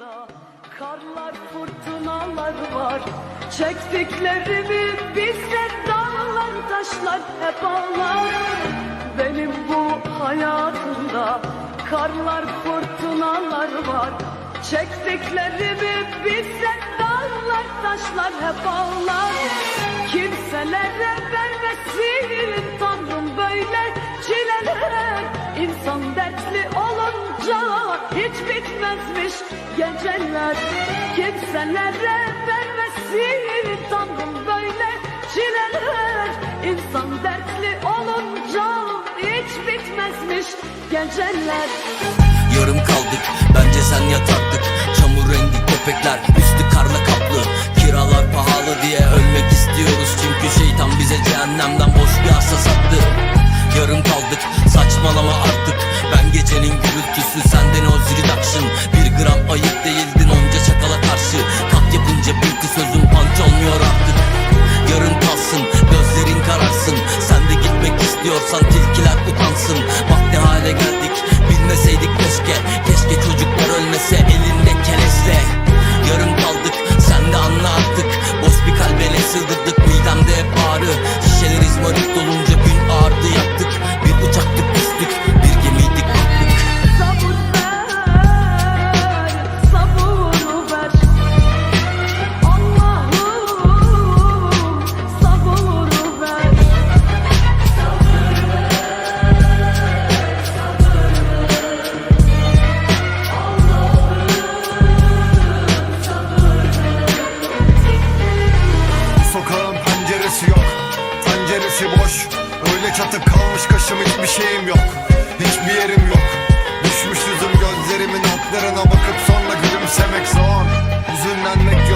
hayatımda Karlar fırtınalar var. Çektiklerimi bizden dağlar taşlar hep ağlar. Benim bu hayatımda Karlar fırtınalar var. Çektiklerimi bizden dağlar taşlar hep ağlar. Kimselere vermesin Tanrım böyle çileler İnsan dertli hiç bitmezmiş geceler. Kimselere vermesin Tanrım böyle çileler. İnsan dertli olunca hiç bitmezmiş geceler. Yarım kaldık bence sen yat artık Çamur rengi köpekler üstü karla kaplı. Kiralar pahalı diye ölmek istiyoruz. Çünkü şeytan bize cehennemden boş bir arsa sattı. Yarım kaldık saçmalama artık. Ben gecenin gürültüsü senden reduction Bir gram ayıp değildin onca çakala karşı. Kalk yapınca kız sözün punch olmuyor artık Yarın kalsın gözlerin kararsın. Sen de gitmek istiyorsan tilkiler Penceresi boş. Öyle çatık kalmış kaşım hiçbir şeyim yok. Hiçbir yerim yok. Düşmüş yüzüm gözlerimin oklarına bakıp sonra gülümsemek zor. Hüzünlenmek